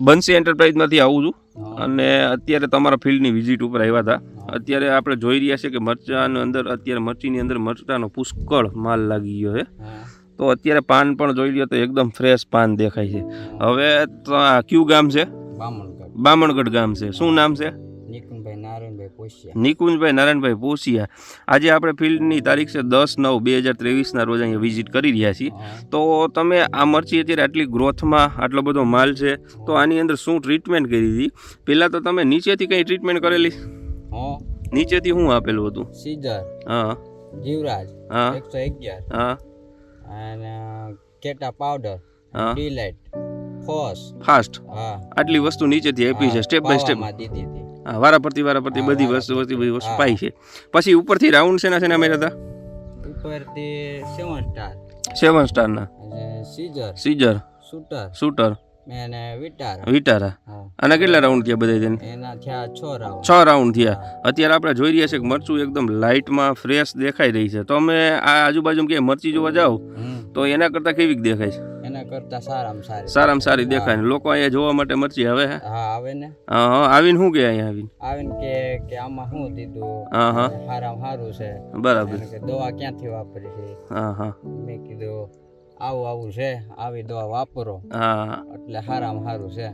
બંસી એન્ટરપ્રાઇઝમાંથી આવું છું. અને અત્યારે તમારા ફિલ્ડની વિઝિટ ઉપર આવ્યા હતા. અત્યારે આપણે જોઈ રહ્યા છીએ કે મરચાની અંદર અત્યારે મરચીની અંદર મરચાંનો પુષ્કળ માલ લાગી ગયો છે. તો અત્યારે પાન પણ જોઈ લો તો એકદમ ફ્રેશ પાન દેખાય છે. હવે કયું ગામ છે? બામણગઢ. બામણગઢ ગામ છે. શું નામ છે? નિકુંજભાઈ નારાયણભાઈ પોસિયા આજે આપણે ફિલ્ડની તારીખ છે દસ નવ બે હજાર ત્રેવીસના રોજ અહીંયા વિઝિટ કરી રહ્યા છીએ. તો તમે આ મરચી અત્યારે આટલી ગ્રોથમાં આટલો બધો માલ છે તો આની અંદર શું ટ્રીટમેન્ટ કરી હતી? પહેલાં તો તમે નીચેથી કંઈ ટ્રીટમેન્ટ કરેલી? હા. નીચેથી શું આપેલું હતું? સીધર. હા. જીવરાજ. હા. એકસો અગિયાર. હા. અને કેટા પાવડર. હા. ડીલાઇટ. ફોસ. ફાસ્ટ. હા. આટલી વસ્તુ નીચેથી આપી છે સ્ટેપ બાય સ્ટેપ દીધી હતી. હા વારા પરથી વારા પરથી બધી વસ્તુ વસ્તુ બધી વસ્તુ પાઈ છે. પછી ઉપરથી રાઉન્ડ છે ને છે ને અમે હતા? ઉપરથી સેવન સ્ટાર. સેવન સ્ટારના? અને Caesar. Caesar shooter. Shooter. Vitara. અને કેટલા રાઉન્ડ થયા બધા તેને? છ રાઉન્ડ. થયા. અત્યારે આપણે જોઈ રહ્યા છે કે મરચું એકદમ લાઇટમાં ફ્રેશ દેખાઈ રહી છે. તો અમે આ આજુબાજુ કે મરચી જોવા જાઓ તો એના કરતાં કેવી દેખાય છે? એના કરતા સારામાં સારી. સારામાં સારી દેખાય ને. લોકો અહીંયા જોવા માટે મરચી આવે હા? આવે ને. હા હા. આવીને શું કે અહીંયા આવીને? આવીને કે કે આમાં શું દીધું હા હા. સારામાં સારું છે. બરાબર. કે દવા ક્યાંથી વાપરી છે? હા હા. મેં કીધું આવું આવું છે. આવી દવા વાપરો. હા. એટલે સારામાં સારું છે.